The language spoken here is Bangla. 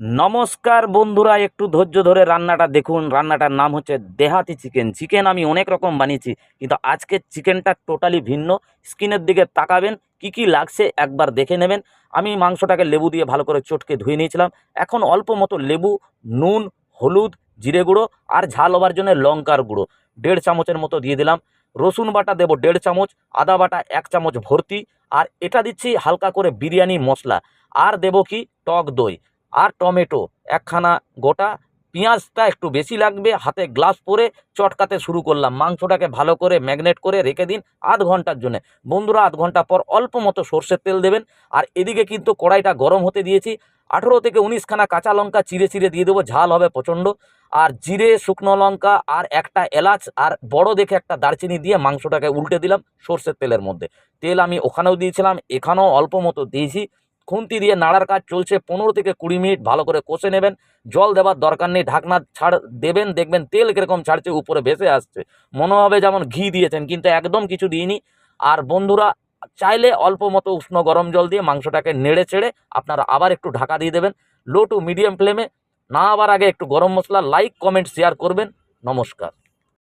নমস্কার বন্ধুরা, একটু ধৈর্য ধরে রান্নাটা দেখুন। রান্নাটার নাম হচ্ছে দেহাতি চিকেন। চিকেন আমি অনেক রকম বানিয়েছি, কিন্তু আজকের চিকেনটা টোটালি ভিন্ন। স্কিনের দিকে তাকাবেন, কি কি লাগছে একবার দেখে নেবেন। আমি মাংসটাকে লেবু দিয়ে ভালো করে চটকে ধুয়ে নিয়েছিলাম। এখন অল্প মতো লেবু, নুন, হলুদ, জিরে গুঁড়ো আর ঝাল হবার জন্য লঙ্কার গুঁড়ো। দেড় চামচের মতো দিয়ে দিলাম। রসুন বাটা দেবো দেড় চামচ, আদা বাটা এক চামচ ভর্তি। আর এটা দিচ্ছি হালকা করে বিরিয়ানি মশলা। আর দেবো কি টক দই। আর টমেটো, একখানা গোটা। পেঁয়াজটা একটু বেশি লাগবে, হাতে গ্লাস পরে চটকাতে শুরু করলাম। মাংসটাকে ভালো করে ম্যাগনেট করে রেখে দিন আধ ঘণ্টার জন্য। বন্ধুরা, আধ ঘণ্টা পর অল্প মতো সর্ষের তেল দেবেন। আর এদিকে কিন্তু কড়াইটা গরম হতে দিয়েছি। আঠেরো থেকে উনিশখানা কাঁচা লঙ্কা চিড়ে চিড়ে দিয়ে দেবো, ঝাল হবে প্রচণ্ড। আর জিরে, শুকনো লঙ্কা আর একটা এলাচ আর বড় দেখে একটা দারচিনি দিয়ে মাংসটাকে উল্টে দিলাম সর্ষের তেলের মধ্যে। তেল আমি ওখানেও দিয়েছিলাম, এখানেও অল্প মতো দিয়েছি। খুন্তি দিয়ে নাড়ার কাজ চলছে। পনেরো থেকে কুড়ি মিনিট ভালো করে কষে নেবেন। জল দেওয়ার দরকার নেই। ঢাকনা ছাড় দেবেন, দেখবেন তেল কীরকম ছাড়ছে, উপরে ভেসে আসছে। মনে হবে যেমন ঘি দিয়েছেন, কিন্তু একদম কিছু দিইনি। আর বন্ধুরা, চাইলে অল্প মতো উষ্ণ গরম জল দিয়ে মাংসটাকে নেড়ে ছেড়ে আপনারা আবার একটু ঢাকা দিয়ে দেবেন। লো টু মিডিয়াম ফ্লেমে। না আবার আগে একটু গরম মশলা, লাইক, কমেন্ট, শেয়ার করবেন। নমস্কার।